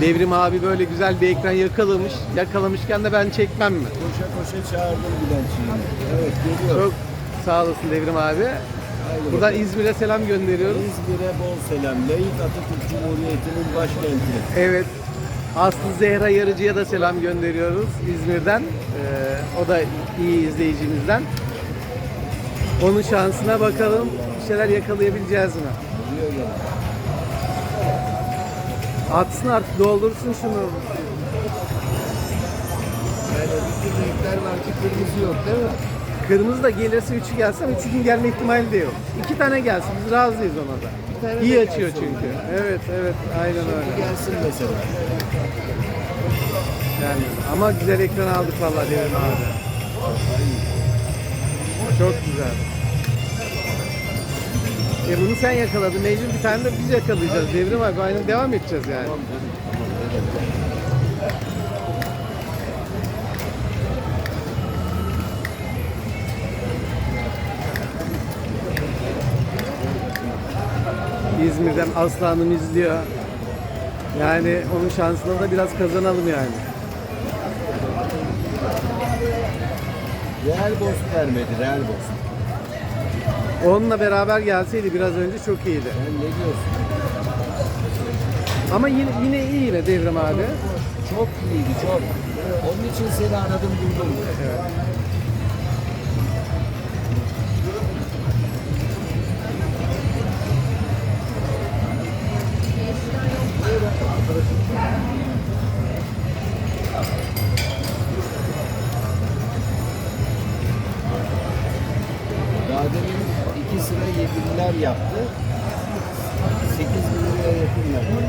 Devrim abi böyle güzel bir ekran yakalamış. Yakalamışken de ben çekmem mi? Koşa koşa çağırdım Bülent'ciğimi. Evet geliyor. Çok sağ olasın Devrim abi. Haydi Buradan. İzmir'e selam gönderiyoruz. İzmir'e bol selam. Layık Atatürk Cumhuriyeti'nin başkenti. Evet. Aslı Zehra Yarıcı'ya da selam gönderiyoruz İzmir'den. Ee, o da iyi izleyicimizden. Onun şansına bakalım bir şeyler yakalayabileceğiz mi? Gene. Atsın artık doldursun şunu. Yani bütün renkler var ki kırmızı yok değil mi? Kırmızı da gelirse üçü gelse ama üçü gün gelme ihtimali de yok. İki tane gelsin biz razıyız ona da. tane İyi de açıyor gelsin çünkü. ondan. Evet evet aynen öyle. Gelsin mesela. Yani ama güzel ekran aldık vallahi Devrim abi. Çok güzel. E bunu sen yakaladın. Mecbur bir tane de biz yakalayacağız. Devrim abi aynen devam edeceğiz yani. İzmir'den Aslanım izliyor. Yani onun şansına da biraz kazanalım yani. Real Bost vermedi. Real Bost. Onunla beraber gelseydi biraz önce çok iyiydi. Sen ne diyorsun? Ama yine yine iyi yine Devrim abi. Çok iyiydi çok. Onun için seni aradım buldum. Daha yedililer yaptı. 8 bin liraya yakın yaptı.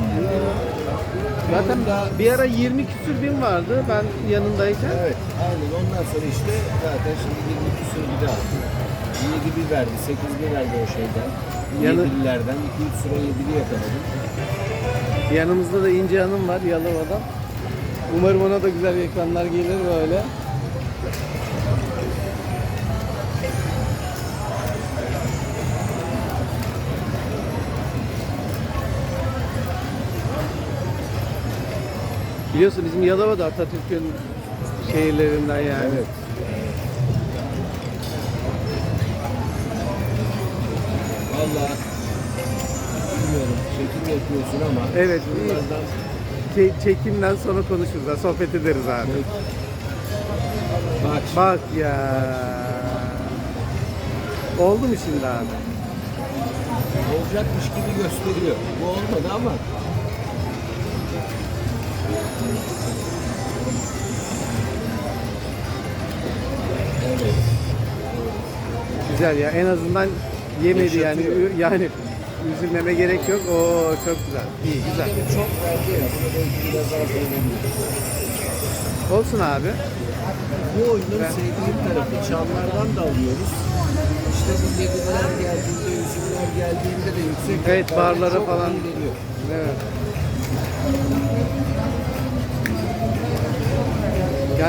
Zaten Onda- bir ara 20 küsür bin vardı ben yanındayken. Evet, aynen. Ondan sonra işte zaten şimdi 20 küsur bir daha aldı. 7 bir verdi, 8 bir verdi o şeyden. Yanı- Yedililerden 2-3 sıra yedili yakaladım. Yanımızda da İnce Hanım var Yalova'dan. Umarım ona da güzel ekranlar gelir böyle. Biliyorsun bizim Yalova da Atatürk'ün şehirlerinden yani. Evet. Valla bilmiyorum çekim yapıyorsun ama Evet. bunlardan Çe- çekimden sonra konuşuruz, ha, sohbet ederiz abi. pek bak Bak ya. Oldu mu şimdi abi? olacakmış gibi gösteriyor. Bu olmadı ama evet. Güzel ya. En azından yemedi yani. Yaşatıyor. Yani üzülmeme gerek yok. Oo çok güzel. İyi güzel. Tabii çok verdi ya. Bunu belki biraz daha söyleyebilirim. Olsun abi. Bu oyunun sevdiğim tarafı çanlardan da alıyoruz. İşte bu yediler geldiğinde, üzümler geldiğinde de yüksek Evet, fiyatlarla barlara çok falan. iyi geliyor. Evet.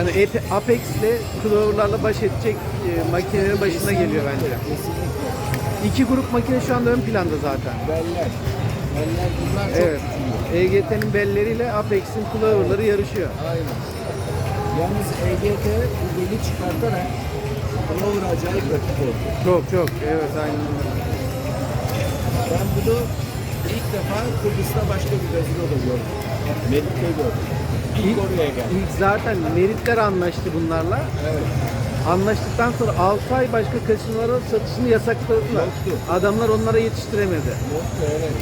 Yani Ape- Apex ile Clover'larla baş edecek e, makinenin başına geliyor bence. Kesinlikle. İki grup makine şu anda ön planda zaten. Beller. Beller bunlar çok Evet. EGT'nin belleriyle Apex'in Clover'ları yarışıyor. Aynen. Yalnız EGT bu beli çıkartarak Rover acayip rakip oldu. Çok çok. Evet aynen öyle. Ben bunu ilk defa Kıbrıs'ta başka bir gazinoda gördüm. Melik'te gördüm. İlk. İlk zaten Meritler anlaştı bunlarla. Evet. Anlaştıktan sonra 6 ay başka kasinolara satışını yasakladılar. Yoktu. Adamlar onlara yetiştiremedi. Yoktu evet.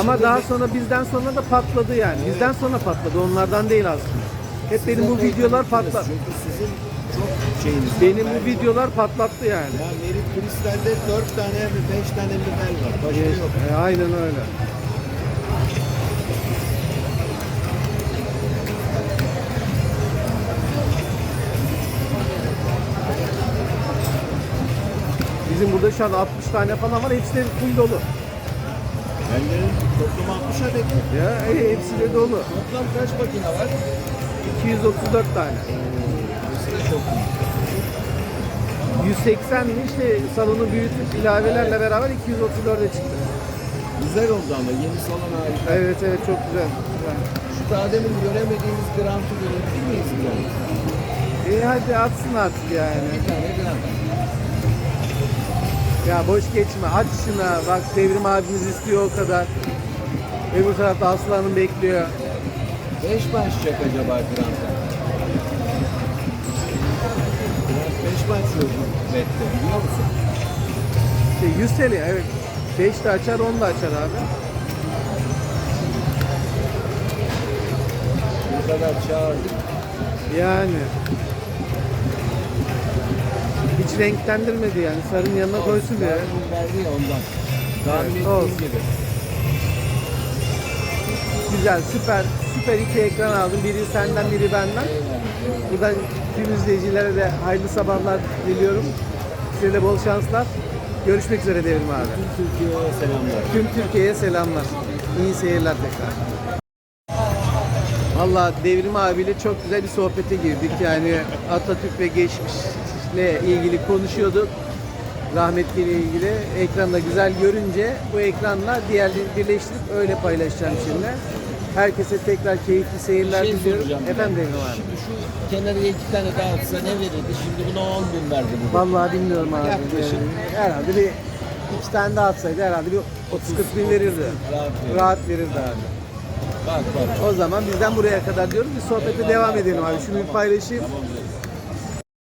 Ama daha sonra bizden sonra da patladı yani. Bizden sonra patladı. Onlardan değil aslında. Hep benim bu videolar patladı. Çünkü sizin çok şeyiniz var. Benim Ben- bu videolar patlattı yani. Ya Merit Kristal'de 4 tane mi 5 tane mi var. Başka yok. E, aynen öyle. Bizim burada şu an 60 tane falan var. Hepsi de full dolu. Bellerin toplam 60 adet? Ya e, hepsi de dolu. Toplam kaç makine var? 234 tane. Mesela çok iyi. 180 mi işte salonu büyütüp ilavelerle beraber 234'e çıktı. Güzel oldu ama yeni salon harika. Evet evet çok güzel. güzel. Şu daha demin göremediğimiz grantı görebilir miyiz? İyi hadi atsın artık yani. Bir tane grant. Ya boş geçme aç şuna bak Devrim abimiz istiyor o kadar. Öbür tarafta Aslı Hanım bekliyor. Beş başlayacak acaba granta? Grant beş başlıyor bu bette biliyor musun? Şey, 100 TL evet. 5 de açar 10 da açar abi. Bu kadar çağırdık. Yani. Hiç renklendirmedi yani. Sarının yanına koysun diye. Verdi ya ondan. Tahmin Evet, ettiğim gibi. Güzel, süper, süper iki ekran aldım. Biri senden, biri benden. Buradan tüm izleyicilere de hayırlı sabahlar diliyorum. Size de bol şanslar. Görüşmek üzere Devrim abi. Tüm Türkiye'ye selamlar. Tüm Türkiye'ye selamlar. İyi seyirler tekrar. Valla Devrim abiyle çok güzel bir sohbete girdik. Yani Atatürk ve geçmişle ilgili konuşuyorduk. Rahmetliyle ilgili. Ekranda güzel görünce bu ekranla diğerlerini birleştirip öyle paylaşacağım şimdi. Herkese tekrar keyifli seyirler şey diliyorum. soracağım. ben. Efendim Devrim abi. Şimdi şu kenarıya iki tane daha atsa ne verirdi? Şimdi buna 10 bin verdi bu. Vallahi bilmiyorum abi. Yaklaşık. Yani herhalde bir iki tane daha atsaydı herhalde bir 30-40 bin verirdi. Rahat verir. Rahat verirdi abi. Bak bak. O zaman bizden buraya kadar diyorum. Bir sohbete devam edelim abi. Şunu bir paylaşayım. Tamam.